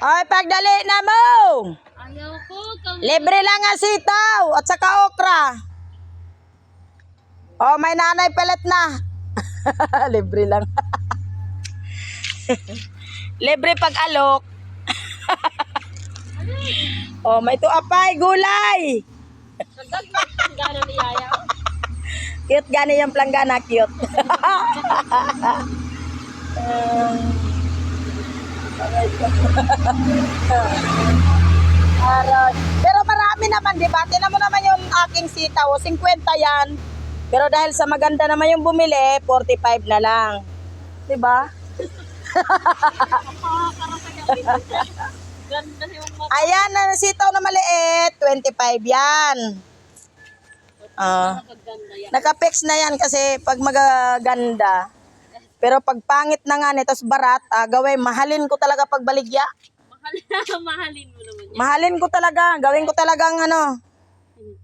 Ay, pagdali na mo! Ayaw ko. Kang... Libre lang ang sitaw at saka okra. Oh, may nanay pelet na. Libre lang. Libre pag alok. oh, may tuapay, gulay. Sagdag na. Ang gano'n ni Yaya. Cute gani yung planggana, cute. Aray. Pero marami naman, di ba? Tinan mo naman yung aking sitaw, 50 yan. Pero dahil sa maganda naman yung bumili, 45 na lang. Di ba? Ayan, ang sitaw na maliit, 25 yan. Ah. pagganda yan. Naka-fix na yan kasi pag magaganda. Pero pag pangit na nga nito, barat, ah, gawin, mahalin ko talaga pag baligya. Mahal, mahalin mo naman yan. Mahalin ko talaga, gawin ko talagang ano,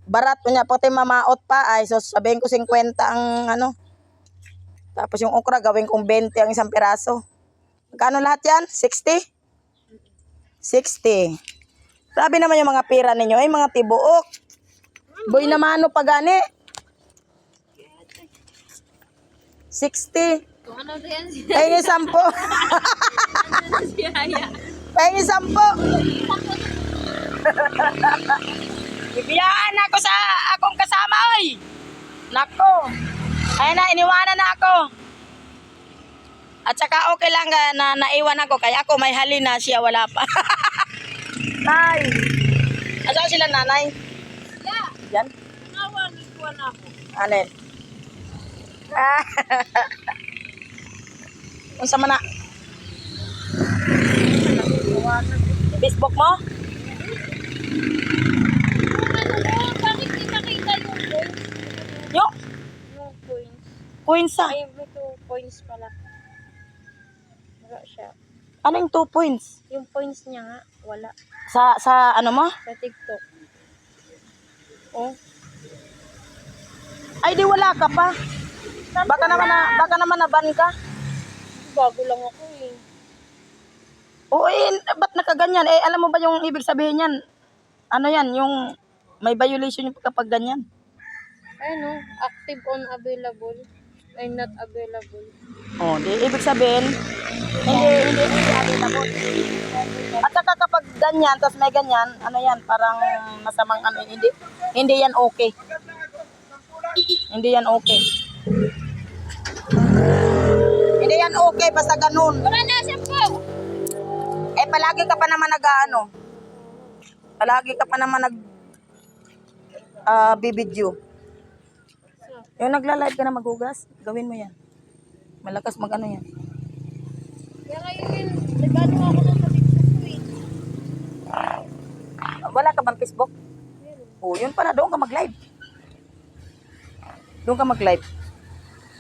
barat kunya pati mamaot pa ay so sabihin ko 50 ang ano. Tapos yung okra gawin kong 20 ang isang piraso. Magkano lahat yan? 60? 60. Grabe naman yung mga pira ninyo, ay mga tibuok. Boy na mano pa gani. 60. Pahingi sampo. Pahingi sampo. Bibiyaan ako sa akong kasama, oy. Nako. Ay na, iniwanan na ako. At saka okay lang ga na naiwan ako, kaya ako may halina siya, wala pa. Nay. Asan sila nanay? Ya. Yan. Nawan, ikuha na ako. Alin? Unsa man na? Facebook mo? Bakit di nakita yung coins? Yo, Yung coins. coins sa. Ay, may two points pala. Wala siya. Ano yung two points? Yung points niya nga, wala. Sa, sa ano mo? Sa TikTok. Oh. Ay, di wala ka pa. Baka naman na, baka naman na-ban ka. Bago lang ako eh. Oo, eh, ba't nakaganyan? Eh, alam mo ba yung ibig sabihin yan? Ano yan, yung may violation yung kapag ganyan. Ano? Active on available. Ay, not available. Oh, di ibig sabihin, hindi, hindi, hindi available. At saka kapag ganyan, tapos may ganyan, ano yan, parang masamang ano, hindi, hindi yan okay. Hindi yan okay. Hindi yan okay, basta ganun. Wala na siya po! Eh, palagi ka pa naman nag, ano, palagi ka pa naman nag, ah, bibidyo. Yung nagla-live ka na maghugas, gawin mo yan. Malakas mag ano yan. Kaya ngayon, nag-ano ako na sa eh. Wala ka bang Facebook? Oh, yun pala, doon ka mag-live. Doon ka mag-live.